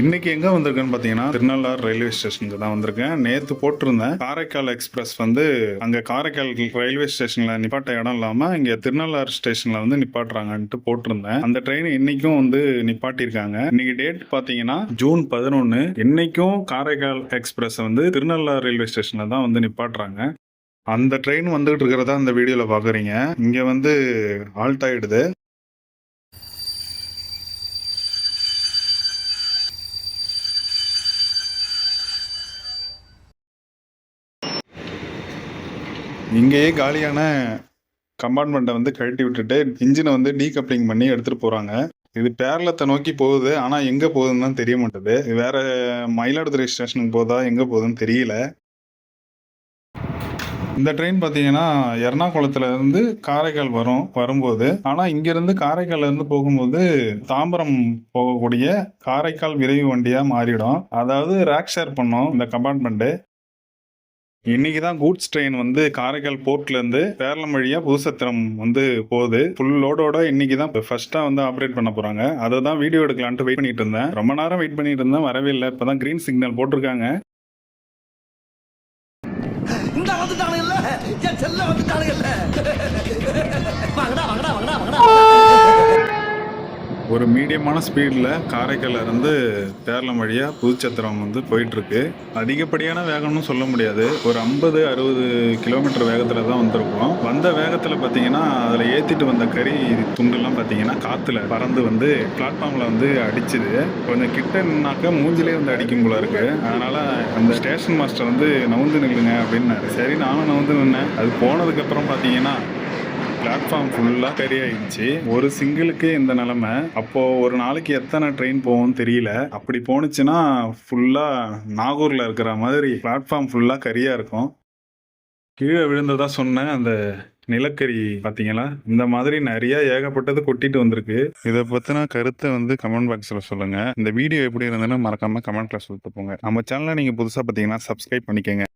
இன்னைக்கு எங்க வந்திருக்கேன்னு பாத்தீங்கன்னா திருநள்ளார் ரயில்வே ஸ்டேஷனுக்கு தான் வந்திருக்கேன். நேத்து போட்டிருந்தேன். காரைக்கால் எக்ஸ்பிரஸ் வந்து அங்க காரைக்கால் ரயில்வே ஸ்டேஷன்ல நிப்பாட்ட இடம் இல்லாம இங்க திருநள்ளாறு ஸ்டேஷன்ல வந்து நிப்பாட்டுறாங்கன்ட்டு போட்டிருந்தேன். அந்த ட்ரெயின் இன்னைக்கும் வந்து நிப்பாட்டியிருக்காங்க. இன்னைக்கு டேட் பாத்தீங்கன்னா ஜூன் பதினொன்னு. இன்னைக்கும் காரைக்கால் எக்ஸ்பிரஸ் வந்து திருநள்ளார் ரயில்வே ஸ்டேஷன்ல தான் வந்து நிப்பாட்டுறாங்க. அந்த ட்ரெயின் வந்துகிட்டு இருக்கிறதா இந்த வீடியோல பாக்குறீங்க. இங்க வந்து ஆல்ட் ஆயிடுது. இங்கேயே காலியான கம்பார்ட்மெண்ட்டை வந்து கழட்டி விட்டுட்டு இன்ஜினை வந்து டீ கப்ளிங் பண்ணி எடுத்துட்டு போறாங்க. இது பேரளத்தை நோக்கி போகுது. ஆனா எங்க போகுதுன்னு தான் தெரிய மாட்டேது. வேற மயிலாடுதுறை ஸ்டேஷனுக்கு போதா எங்க போகுதுன்னு தெரியல. இந்த ட்ரெயின் பார்த்தீங்கன்னா எர்ணாகுளத்துல இருந்து காரைக்கால் வரும் வரும்போது. ஆனா இங்கேருந்து இருந்து இருந்து போகும்போது தாம்பரம் போகக்கூடிய காரைக்கால் விரைவு வண்டியா மாறிடும். அதாவது ரேக் ஷேர் பண்ணோம் இந்த கம்பார்ட்மெண்ட்டு. இன்னைக்கு தான் கூட்ஸ் ட்ரெயின் வந்து காரைக்கால் போர்ட்லேருந்து பேரளம் வழியாக புதுசத்திரம் வந்து போகுது. ஃபுல் லோடோட இன்னைக்கு தான் ஃபர்ஸ்ட்டாக வந்து ஆப்ரேட் பண்ண போகிறாங்க அதை தான் வீடியோ எடுக்கலான்ட்டு வெயிட் பண்ணிட்டு இருந்தேன். ரொம்ப நேரம் வெயிட் பண்ணிட்டு இருந்தேன். வரவே இல்லை. இப்போ தான் க்ரீன் சிக்னல் போட்டிருக்காங்க. இந்த செல்ல வந்துட்டானு வாங்கடா வாங்கடா வாங்கடா வாங்கடா. ஒரு மீடியமான ஸ்பீடில் காரைக்கால்ல இருந்து பேரளம் வழியா புதுச்சத்திரம் வந்து போயிட்டுருக்கு. அதிகப்படியான வேகம்னு சொல்ல முடியாது. ஒரு ஐம்பது அறுபது கிலோமீட்டர் வேகத்தில் தான் வந்திருக்கோம். வந்த வேகத்தில் பார்த்தீங்கன்னா அதில் ஏற்றிட்டு வந்த கறி துண்டெல்லாம் பார்த்தீங்கன்னா காற்றுல பறந்து வந்து பிளாட்ஃபார்மில் வந்து அடிச்சுது. கொஞ்சம் கிட்ட நின்னாக்க மூஞ்சிலே வந்து அடிக்கும் போல இருக்கு. அதனால் அந்த ஸ்டேஷன் மாஸ்டர் வந்து நவுந்து நில்லுங்க அப்படின்னாரு. சரி நானும் நவுந்து நின்னேன். அது போனதுக்கப்புறம் பார்த்தீங்கன்னா பிளாட்ஃபார்ம் ஃபுல்லாக கறி ஆயிடுச்சு ஒரு சிங்கிளுக்கு இந்த நிலமை. அப்போ ஒரு நாளைக்கு எத்தனை ட்ரெயின் போகும்னு தெரியல. அப்படி போணுச்சுன்னா ஃபுல்லாக நாகூரில் இருக்கிற மாதிரி பிளாட்ஃபார்ம் ஃபுல்லாக கரியாக இருக்கும். கீழே விழுந்ததாக சொன்னேன் அந்த நிலக்கரி பார்த்தீங்களா இந்த மாதிரி நிறைய ஏகப்பட்டது கொட்டிட்டு வந்திருக்கு. இதை பற்றின கருத்தை வந்து கமெண்ட் பாக்ஸில் சொல்லுங்கள் இந்த வீடியோ எப்படி இருந்ததுன்னு மறக்காமல் கமெண்ட்டில் சொல்லிட்டு போங்க. நம்ம சேனலை நீங்கள் புதுசாக பார்த்தீங்கன்னா சப்ஸ்கிரைப் பண்ணிக்கோங்க.